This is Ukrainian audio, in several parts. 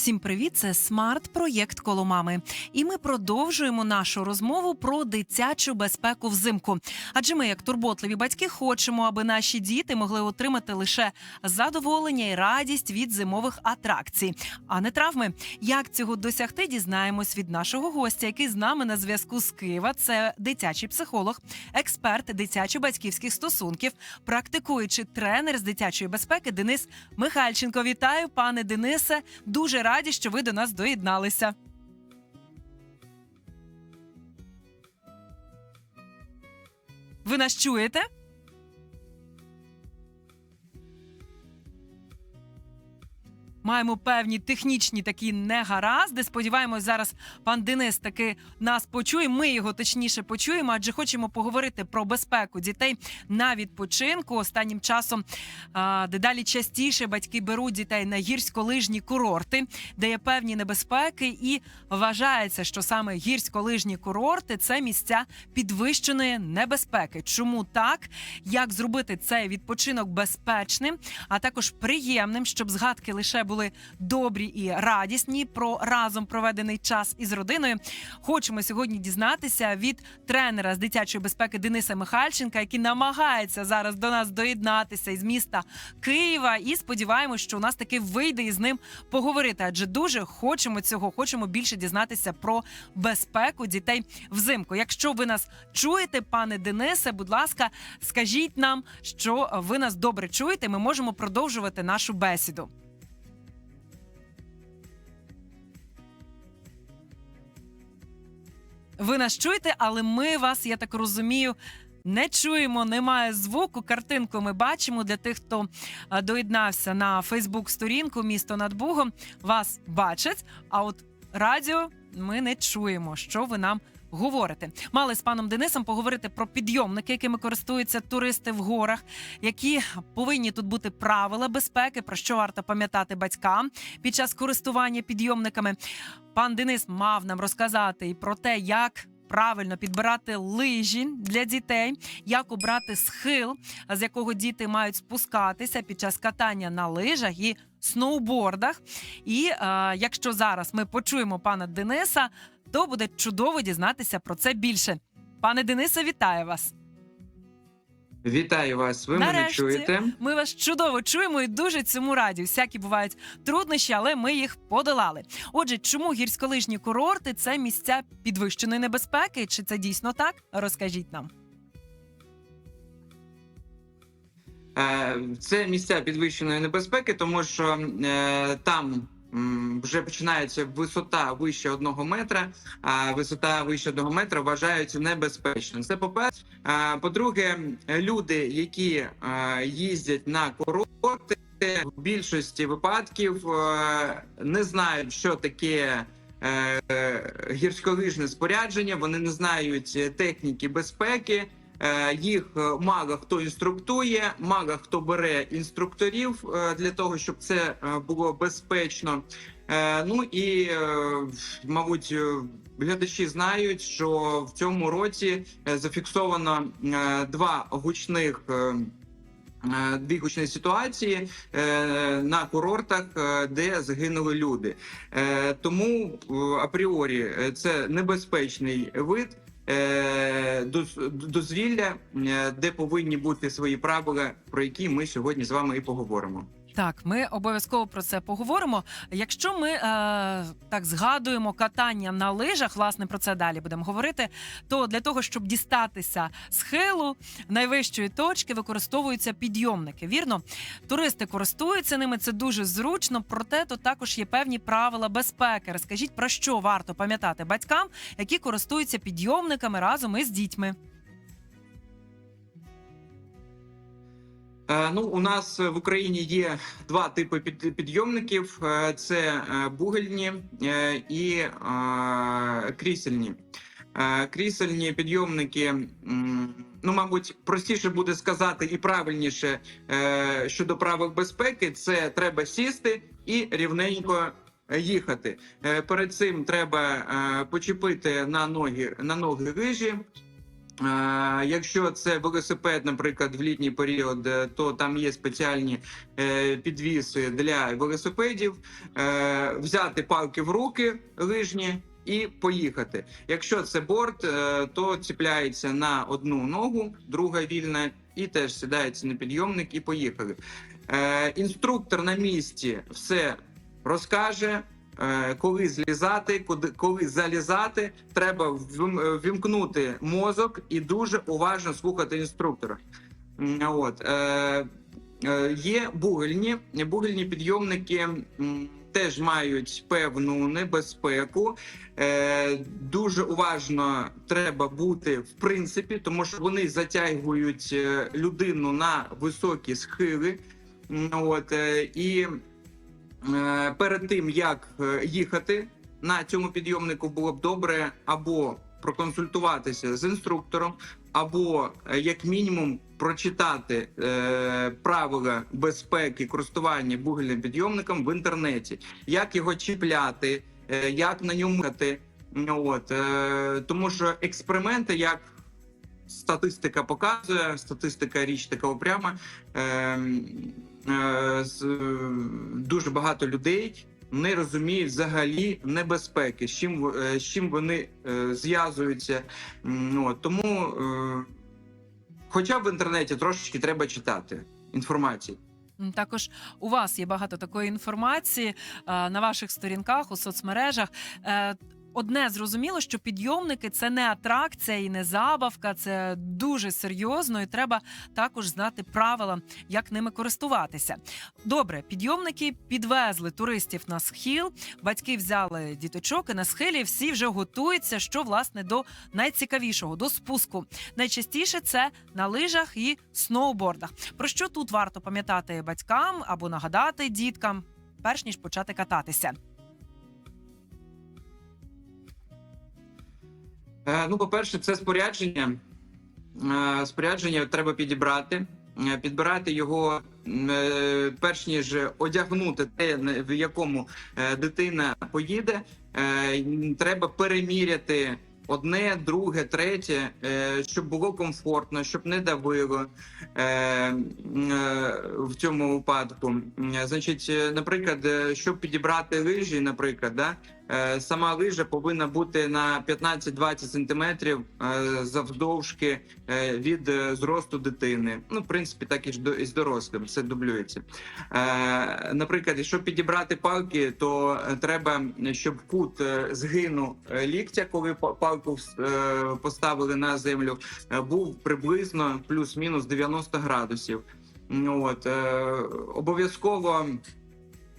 Всім привіт! Це смарт-проєкт коло мами. І ми продовжуємо нашу розмову про дитячу безпеку взимку. Адже ми, як турботливі батьки, хочемо, аби наші діти могли отримати лише задоволення і радість від зимових атракцій, а не травми. Як цього досягти, дізнаємось від нашого гостя, який з нами на зв'язку з Києва. Це дитячий психолог, експерт дитячо-батьківських стосунків, практикуючий тренер з дитячої безпеки Денис Михальченко. Вітаю, пане Денисе. Дуже раді, що ви до нас доєдналися. Ви нас чуєте? Маємо певні технічні такі негаразди. Сподіваємось, зараз пан Денис таки нас почує. Ми його точніше почуємо, адже хочемо поговорити про безпеку дітей на відпочинку. Останнім часом а, дедалі частіше батьки беруть дітей на гірськолижні курорти, де є певні небезпеки, і вважається, що саме гірськолижні курорти це місця підвищеної небезпеки. Чому так? Як зробити цей відпочинок безпечним, а також приємним, щоб згадки лише були добрі і радісні про разом проведений час із родиною. Хочемо сьогодні дізнатися від тренера з дитячої безпеки Дениса Михальченка, який намагається зараз до нас доєднатися із міста Києва. І сподіваємось, що у нас таки вийде із ним поговорити. Адже дуже хочемо цього, хочемо більше дізнатися про безпеку дітей взимку. Якщо ви нас чуєте, пане Денисе, будь ласка, скажіть нам, що ви нас добре чуєте. Ми можемо продовжувати нашу бесіду. Ви нас чуєте, але ми вас, я так розумію, не чуємо, немає звуку. Картинку ми бачимо для тих, хто доєднався на Фейсбук-сторінку Місто над Бугом. Вас бачать, а от радіо ми не чуємо, що ви нам говорите. Мали з паном Денисом поговорити про підйомники, якими користуються туристи в горах, які повинні тут бути правила безпеки, про що варто пам'ятати батькам під час користування підйомниками. Пан Денис мав нам розказати і про те, як. Правильно підбирати лижі для дітей, як обрати схил, з якого діти мають спускатися під час катання на лижах і сноубордах. І е, якщо зараз ми почуємо пана Дениса, то буде чудово дізнатися про це більше. Пане Денисе, вітаю вас! Вітаю вас. Ви мене чуєте? Ми вас чудово чуємо і дуже цьому раді. Всякі бувають труднощі, але ми їх подолали. Отже, чому гірськолижні курорти це місця підвищеної небезпеки? Чи це дійсно так? Розкажіть нам. Е, Це місця підвищеної небезпеки, тому що е, там вже починається висота вище одного метра, а висота вище одного метра вважаються небезпечним. Це по-перше. По-друге, люди, які їздять на курорти, в більшості випадків не знають, що таке. е, Гірськолижне спорядження, вони не знають е, техніки безпеки. Е, Їх е, мало хто інструктує, мало хто бере інструкторів е, для того, щоб це було безпечно. Ну і мабуть, глядачі знають, що в цьому році зафіксовано два гучних. Дві гучні ситуації на курортах, де загинули люди. Тому апріорі це небезпечний вид дозвілля, е, де повинні бути свої правила, про які ми сьогодні з вами і поговоримо. Так, ми обов'язково про це поговоримо. Якщо ми е, так згадуємо катання на лижах, власне про це далі будемо говорити. То для того, щоб дістатися схилу найвищої точки, використовуються підйомники. Вірно, туристи користуються ними. Це дуже зручно. Проте тут також є певні правила безпеки. Розкажіть про що варто пам'ятати батькам, які користуються підйомниками разом із дітьми. Ну, у нас в Україні є два типи підйомників: Е, це е, бугельні е, і е, крісельні. Е, Крісельні підйомники, ну, мабуть, простіше буде сказати і правильніше е, щодо правил безпеки. Це треба сісти і рівненько їхати. Е, Перед цим треба е, почепити на ноги на ноги лижі. Якщо це велосипед, наприклад, в літній період, е, то там є спеціальні е, підвіси для велосипедів, Е, взяти палки в руки лижні і поїхати. Якщо це борт, то ціпляється на одну ногу, друга вільна, і теж сідається на підйомник і поїхали. Інструктор на місці все розкаже. Е, Коли злізати, коли залізати, треба ввим- е, мозок і дуже уважно слухати інструктора. От е, є бугельні. Бугельні підйомники теж мають певну небезпеку. Е, дуже уважно треба бути в принципі, тому що вони затягують людину на високі схили. От е, і перед тим як е, їхати на цьому підйомнику, було б добре або проконсультуватися з інструктором, або е, як мінімум прочитати е, правила безпеки користування бугельним підйомником в інтернеті, як його чіпляти, е, як на ньому їхати. От е, тому, що експерименти, як статистика показує, статистика річ така опряма. Е, е, з, е, дуже багато людей не розуміють взагалі небезпеки, з чим е, з чим вони е, зв'язуються. Ну, тому, е, хоча б в інтернеті трошечки треба читати інформацію. Також у вас є багато такої інформації е, на ваших сторінках у соцмережах. Одне зрозуміло, що підйомники це не атракція і не забавка, це дуже серйозно, і треба також знати правила, як ними користуватися. Добре, підйомники підвезли туристів на схил, батьки взяли діточок і на схилі всі вже готуються, що власне до найцікавішого до спуску. Найчастіше це на лижах і сноубордах. Про що тут варто пам'ятати батькам або нагадати діткам, перш ніж почати кататися? Ну, по-перше, це спорядження. Е, Спорядження треба підібрати. Е, Підбирати його е, перш ніж одягнути те, в якому е, дитина поїде. е, Треба переміряти одне, друге, третє, е, щоб було комфортно, щоб не давило е, е, в цьому випадку. Значить, е, наприклад, е, щоб підібрати лижі, наприклад, да, Е, Сама лижа повинна бути на 15-20 сантиметрів е, завдовжки е, від е, зросту дитини. Ну, в принципі, так і з дорослим, все дублюється. Е, Наприклад, щоб підібрати палки, то е, треба, щоб кут е, згину е, ліктя, коли па- палку е, поставили на землю, е, був приблизно плюс-мінус 90 градусів. От, е, обов'язково.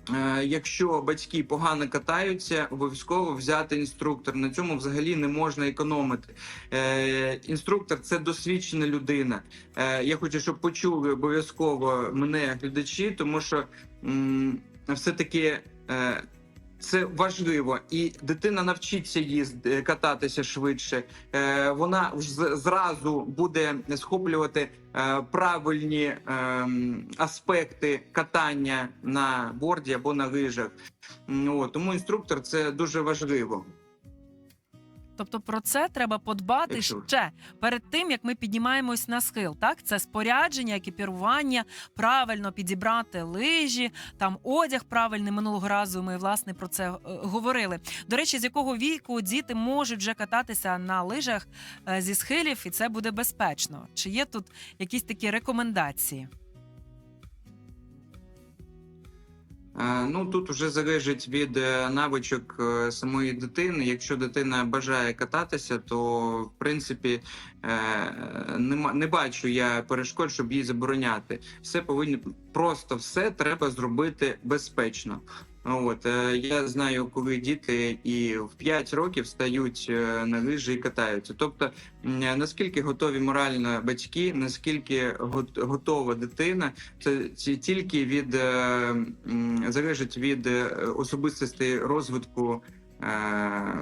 Е, Якщо батьки погано катаються, обов'язково взяти інструктор. На цьому взагалі не можна економити. Е, інструктор це досвідчена людина. Е, я хочу, щоб почули обов'язково мене глядачі, тому що все-таки е, це важливо, і дитина навчиться їздити кататися швидше. Е, вона зразу буде схоплювати е, правильні ем, аспекти катання на борді або на лижах. Тому інструктор це дуже важливо. Тобто про це треба подбати Якщо- ще перед тим, як ми піднімаємось на схил. Так, це спорядження, екіпірування, правильно підібрати лижі, там одяг правильний. Минулого разу ми власне про це е, говорили. До речі, з якого віку діти можуть вже кататися на лижах е, зі схилів, і це буде безпечно. Чи є тут якісь такі рекомендації? Ну тут вже залежить від е, навичок е, самої дитини. Якщо дитина бажає кататися, то в принципі е, не бачу я перешкод, щоб її забороняти. Все повинні просто все треба зробити безпечно. От е, я знаю, коли діти і в 5 років стають е, на лижі і катаються. Тобто, наскільки готові морально батьки, наскільки гот- готова дитина, це тільки від е, залежить від е, особистості розвитку е,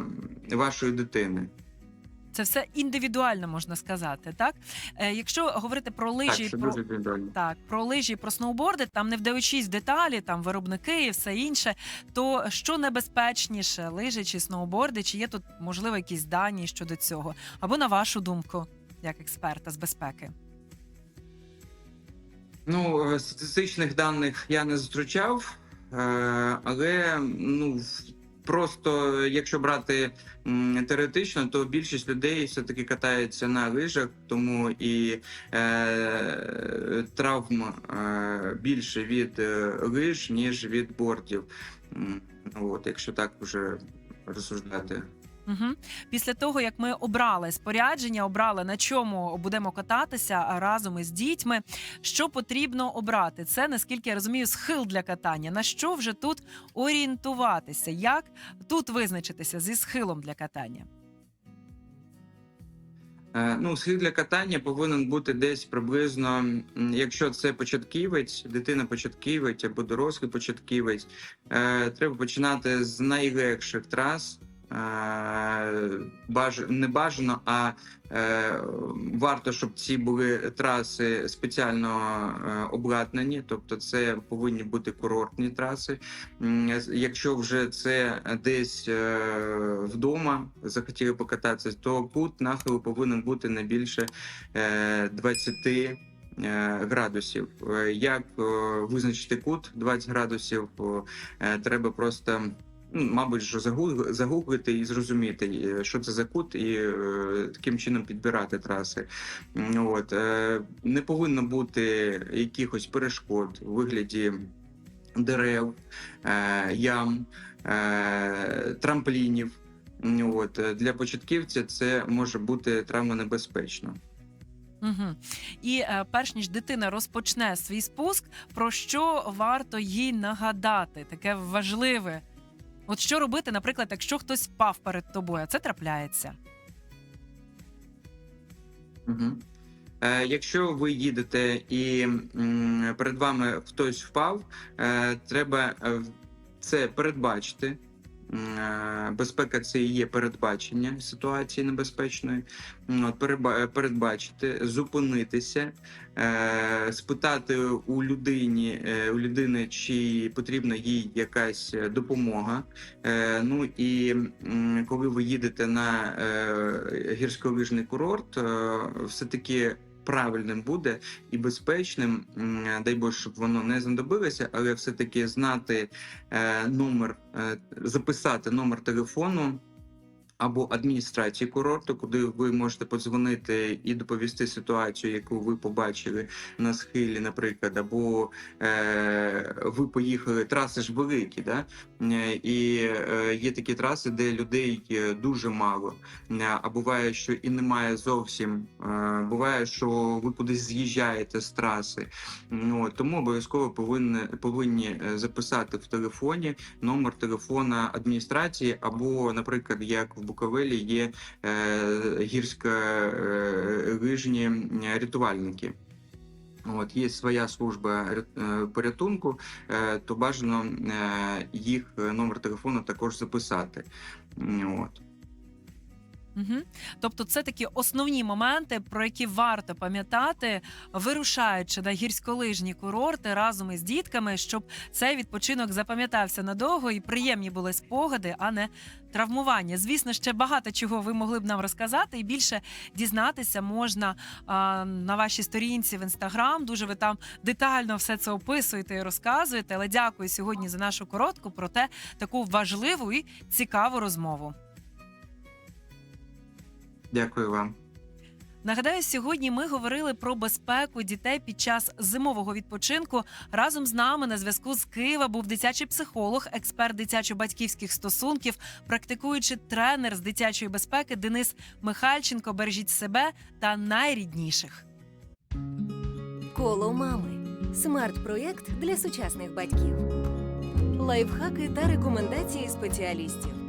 вашої дитини. Це все індивідуально можна сказати, так? Е, якщо говорити про лижі, так, про. Так, про лижі, про сноуборди, там не вдаючись деталі, там виробники і все інше. То що небезпечніше, лижі чи сноуборди? Чи є тут можливо якісь дані щодо цього? Або на вашу думку? як експерта з безпеки? Ну, е, статистичних даних я не зустрічав, е, але ну просто якщо брати теоретично, то більшість людей все-таки катаються на лижах, тому і е, травм е, більше від е, лиж, ніж від бортів. От, якщо так вже розсуждати. Угу. Після того, як ми обрали спорядження, обрали на чому будемо кататися разом із дітьми. Що потрібно обрати? Це наскільки я розумію, схил для катання. На що вже тут орієнтуватися? Як тут визначитися зі схилом для катання? Е, Ну, схил для катання повинен бути десь приблизно, якщо це початківець, дитина початківець або дорослий початківець, е, треба починати з найлегших трас. Е. Не бажано, а е, варто, щоб ці були траси спеціально е, обладнані, тобто це повинні бути курортні траси. Якщо вже це десь вдома захотіли покататися, то кут нахилу повинен бути не більше е, 20 е, градусів. Як визначити кут 20 градусів? Треба просто. Ну, Мабуть, що загугли- загуглити і зрозуміти, е, що це за кут, і е, таким чином підбирати траси. От е, не повинно бути якихось перешкод у вигляді дерев, ям, трамплінів. От для початківця це може бути травмонебезпечно. Угу. І перш ніж дитина розпочне свій спуск, про що варто їй нагадати? Таке важливе. От що робити, наприклад, якщо хтось впав перед тобою, а це трапляється. Угу. Е, якщо ви їдете і м, перед вами хтось впав, е, треба е, це передбачити. Е, Безпека це і є передбачення ситуації небезпечної. Передбачити, зупинитися, е, спитати у людині, е, у людини, чи потрібна їй якась допомога. Ну і коли ви їдете на гірськолижний курорт, все таки. Правильним буде і безпечним, дай Боже, щоб воно не знадобилося, але все-таки знати е, номер, е, записати номер телефону або адміністрації курорту, куди ви можете подзвонити і доповісти ситуацію, яку ви побачили на схилі, наприклад, або е, ви поїхали, траси ж великі, да? І е, є такі траси, де людей е, дуже мало. А буває, що і немає зовсім. Е, Буває, що ви кудись з'їжджаєте з траси. Ну, тому обов'язково повинні, повинні е, записати в телефоні номер телефона адміністрації, або, наприклад, як в Буковелі є е, гірсько е, е, рятувальники. От є своя служба порятунку, то бажано їх номер телефону також записати. От. Угу. Тобто, це такі основні моменти, про які варто пам'ятати, вирушаючи на гірськолижні курорти разом із дітками, щоб цей відпочинок запам'ятався надовго і приємні були спогади, а не травмування. Звісно, ще багато чого ви могли б нам розказати, і більше дізнатися можна а, на вашій сторінці в інстаграм. Дуже ви там детально все це описуєте і розказуєте. Але дякую сьогодні за нашу коротку, проте таку важливу і цікаву розмову. Дякую вам. Нагадаю, сьогодні ми говорили про безпеку дітей під час зимового відпочинку. Разом з нами на зв'язку з Києва був дитячий психолог, експерт дитячо-батьківських стосунків, практикуючий тренер з дитячої безпеки Денис Михальченко. Бережіть себе та найрідніших. Коло мами. Смарт-проєкт для сучасних батьків. Лайфхаки та рекомендації спеціалістів.